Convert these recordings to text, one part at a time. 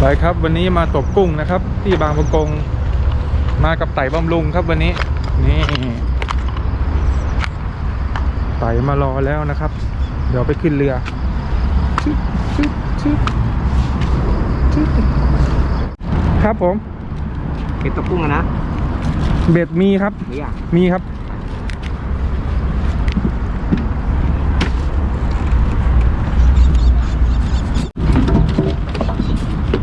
ไปครับวันนี้มาตกกุ้งนะครับ ที่บางประกง มากับไต่บำรุงครับวันนี้ นี่ไต่มารอแล้วนะครับ เดี๋ยวไปขึ้นเรือชึบชึบชึบชึบครับผมเก็บตะกุ้งอะนะ เบ็ดมีครับไม่อยากมีครับ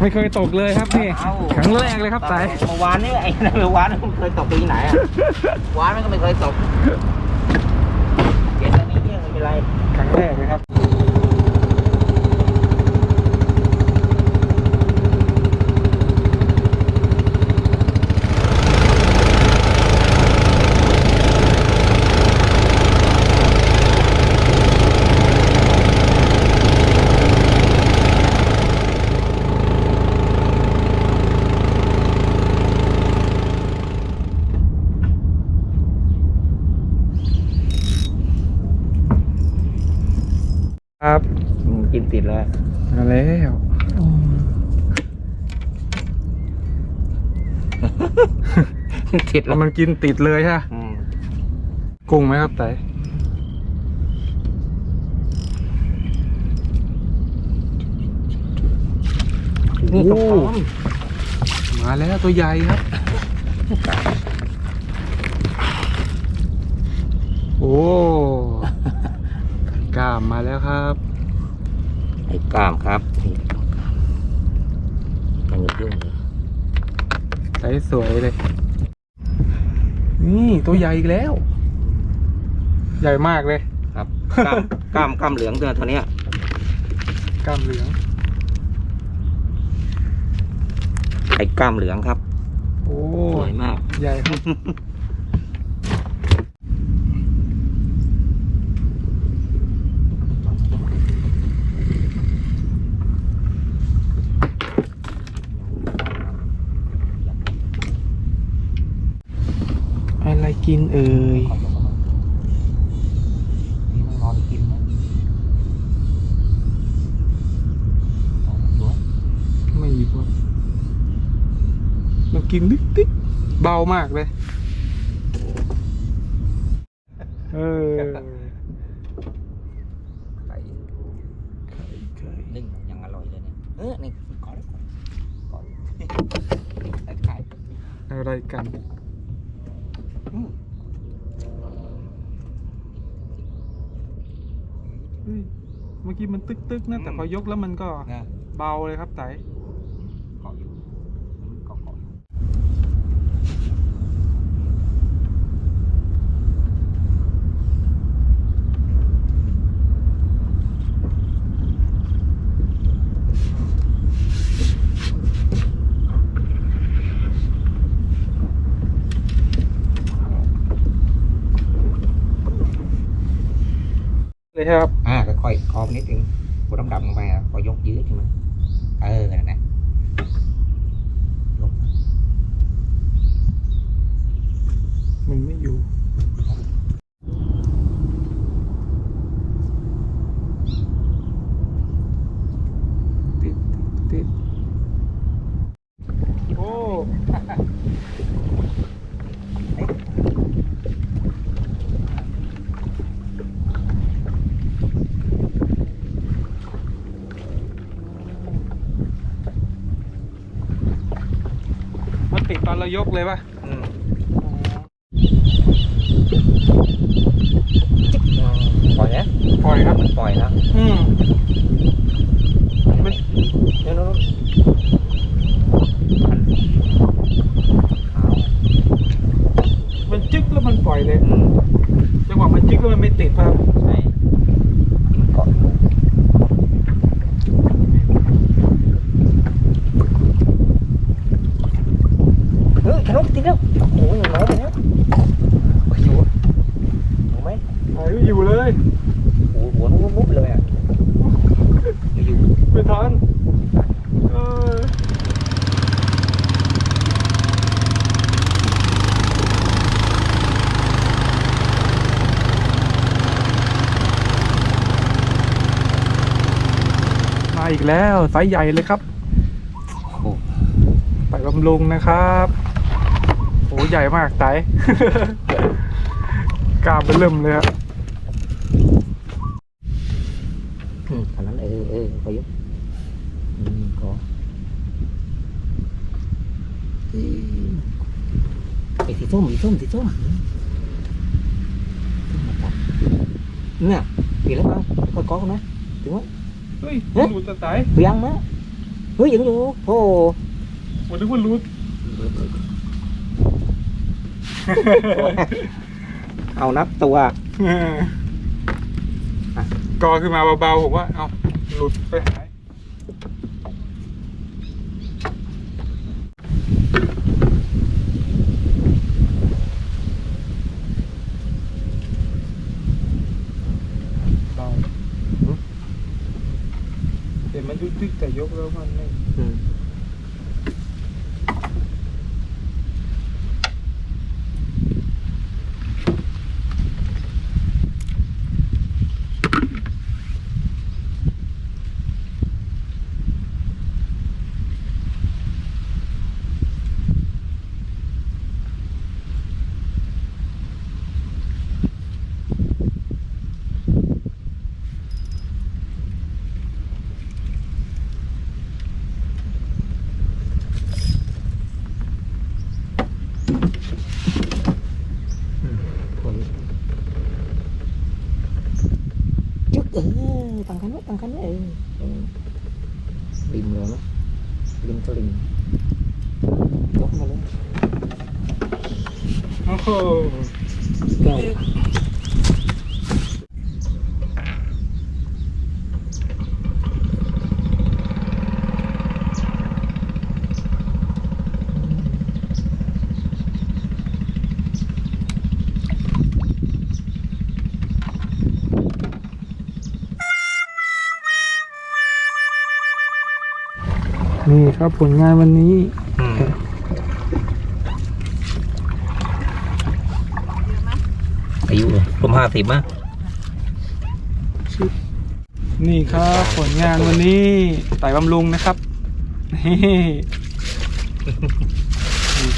ไม่เคยตกเลยครับนี่ครั้งแรกเลยครับไต่เมื่อวานนี่ไอ้นั่นเมื่อวานมันเคยตกปีไหนอะวานมันก็ไม่เคยตกเก็บอันนี้เนี่ยไม่เป็นไรครั้งแรกเลยครับครับ อืม กินติดเลยมาแล้วติดแล้วมันกินติดเลยใช่ไหมอืมกุ้งไหมครับไต่นี่ตกปลอมมาแล้วตัวใหญ่ครับ โอ้กล้ามมาแล้วครับ ไอ้กล้ามครับมันจะยุ่งเลยใสสวยเลย นี่ตัวใหญ่อีกแล้ว ใหญ่มากเลย ครับกล้ามกล้ามกล้ามเหลืองตัวตัวเนี้ยกล้ามเหลือง ไอ้กล้ามเหลืองครับ โอ้สวยมาก ใหญ่ครับ อะไรกินเอ่ยนี่มันนอนกินนะไม่หยิบวะมันกินนิดนิดเบามากเลย เออไก่นึ่งยังอร่อยเลยเนี่ย เออนี่ก่อนก่อนไอ้ไก่อะไรกัน อืม เฮ้ยเมื่อกี้มันตึกตึกๆนะแต่พอยกแล้วมันก็นะ เบาเลยครับไต เกาะอยู่มันเกาะเกาะอยู่ เลยครับ อ่าค่อยๆคอมนิดนึงกดดำๆลงไปอะก็ยกยืดใช่ไหมเออนั่นแหละยมันไม่อยู่ ติดติดโอ้ มัน ติดตอนเรายกเลยป่ะอืมปล่อยนะปล่อยครับมันปล่อยนะ อืม มันเดี๋ยวนู้นพันสีขาว มันจึ๊กแล้วมันปล่อยเลย อืม จังหวะมันจึ๊กแล้วมันไม่ติดครับ ใช่มันเกาะอยู่เฮ้ยชนกติดแล้วโอ้ยน้อยไปแล้วโอ้ยอยู่ถูกไหม ไอ้อยู่เลย โอ้โหหัวนุบๆเลยอะไม่อยู่ ไม่ทันเออมาอีกแล้วไซส์ใหญ่เลยครับไปบำรุงนะครับโอ้ใหญ่มากไตกล้ามเป็นเริ่มเลยครับ อืมอันนั้นเออเออพอยุบอืมก็อืม ไอ้สีส้มสีส้มสีส้มอืมส้มมาจับเนี่ยปีแล้วมั้งก็ก้องนะถึงว่าเฮ้ยเอ๊ะรูดจะไตเบียงมั้ยเฮ้ยยังอยู่โอ้ผมนึกว่ารูดเอานับตัวกอขึ้นมาเบาๆผมว่า เอาหลุดไปหาย เบา เห็นมันยุติกแต่ยกแล้วมันไม่ อืม จึ๊กเอ อตังคันไว้ตังคันไว้เอ นะริมตลิ่งยกมาเลยโอ้โหแก้วนี่ครับผลงานวันนี้อายุผมห้าสิบมั้งนี่ครับผลงานวันนี้ไต่บำรุงนะครับนี่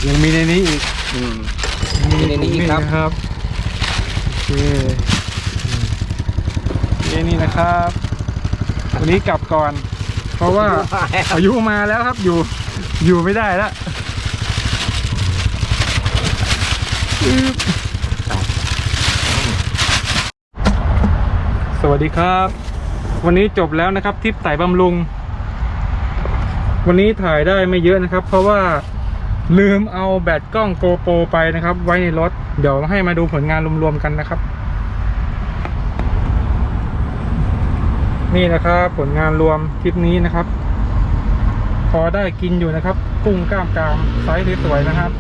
ยังมีในนี้อีกอืม มีมีในนี้อีกครับนะครับโอเคโอเคนี่นะครับ วันนี้กลับก่อน เพราะว่าอายุมาแล้วครับอยู่อยู่ไม่ได้แล้วอึ๊บสวัสดีครับ วันนี้จบแล้วนะครับทริปไต่บำรุง วันนี้ถ่ายได้ไม่เยอะนะครับ เพราะว่าลืมเอาแบตกล้องโกโปรไปนะครับ ไว้ในรถ เดี๋ยวให้มาดูผลงานรวมๆกันนะครับ นี่นะครับ ผลงานรวมทริปนี้นะครับ พอได้กินอยู่นะครับ กุ้งกล้ามกรามไซส์สวยๆนะครับ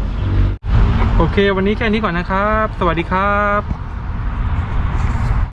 โอเค วันนี้แค่นี้ก่อนนะครับ สวัสดีครับ